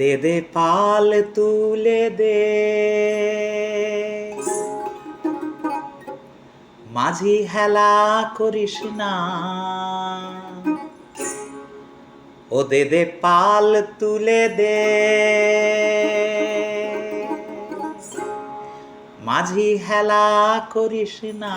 দে দে পাল তুলে দে। মাঝি হেলা করিস না। ও দে দে পাল তুলে দে। মাঝি হেলা করিস না।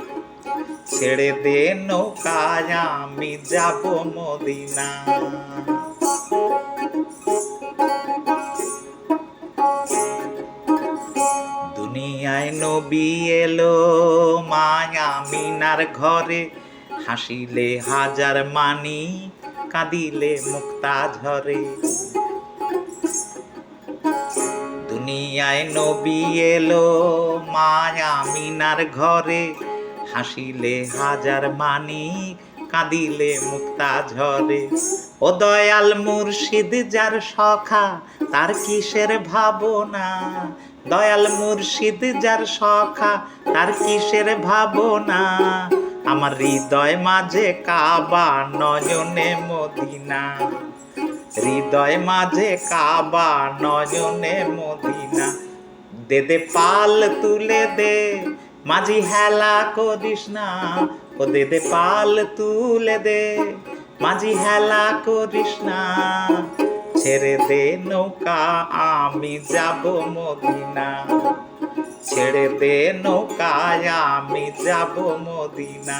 ছেড়ে দে নৌকায় আমি যাব মদিনা। দুনিয়ায় নবী এলো মায়া মিনার ঘরে, হাসিলে হাজার মানি, কাঁদিলে মুক্তা ঝরে। দুনিয়ায় নবী এলো মায়া মিনার ঘরে হাসিলে হাজার মানি, কাঁদিলে মুক্তা ঝরে। ও দয়াল মুর্শিদ যার সখা, তার কিসের ভাবনা? দয়াল মুর্শিদ যার সখা, তার কিসের ভাবনা? আমার হৃদয় মাঝে কাবা নয়নে মদিনা। হৃদয় মাঝে কাবা নয়নে মদিনা। দে দে, পাল তুলে দে মাঝি হেলা কদিস না ও দে দে পাল তুলে দে। মাঝি হেলা করিস না, ছেড়ে দে নৌকা, আমি যাব মদিনা। ছেড়ে দে নৌকায়, আমি যাব মদিনা।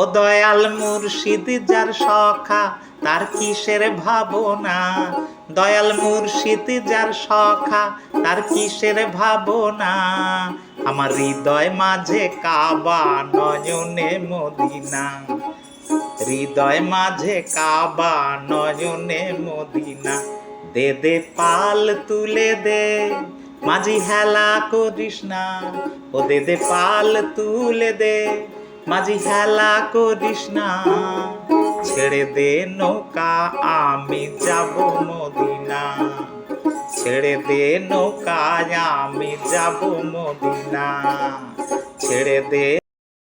ও দয়াল মুর্শিদ যার সখা, তার কিসের ভাবনা? দয়াল মুর্শিদ যার সখা, তার কিসের ভাবনা? আমার হৃদয় মাঝে কাবা নয়নে মদিনা। হৃদয় মাঝে কাবা নয়নে মদিনা। দে দে পাল তুলে দে, মাঝি হেলা করিস না। ও দে দে পাল তুলে দে মাঝি হেলা করিস না। ছেড়ে দে নৌকা, আমি যাব মদিনা। ছেড়ে দে নৌকা আমি যাব মদিনা। ছেড়ে দে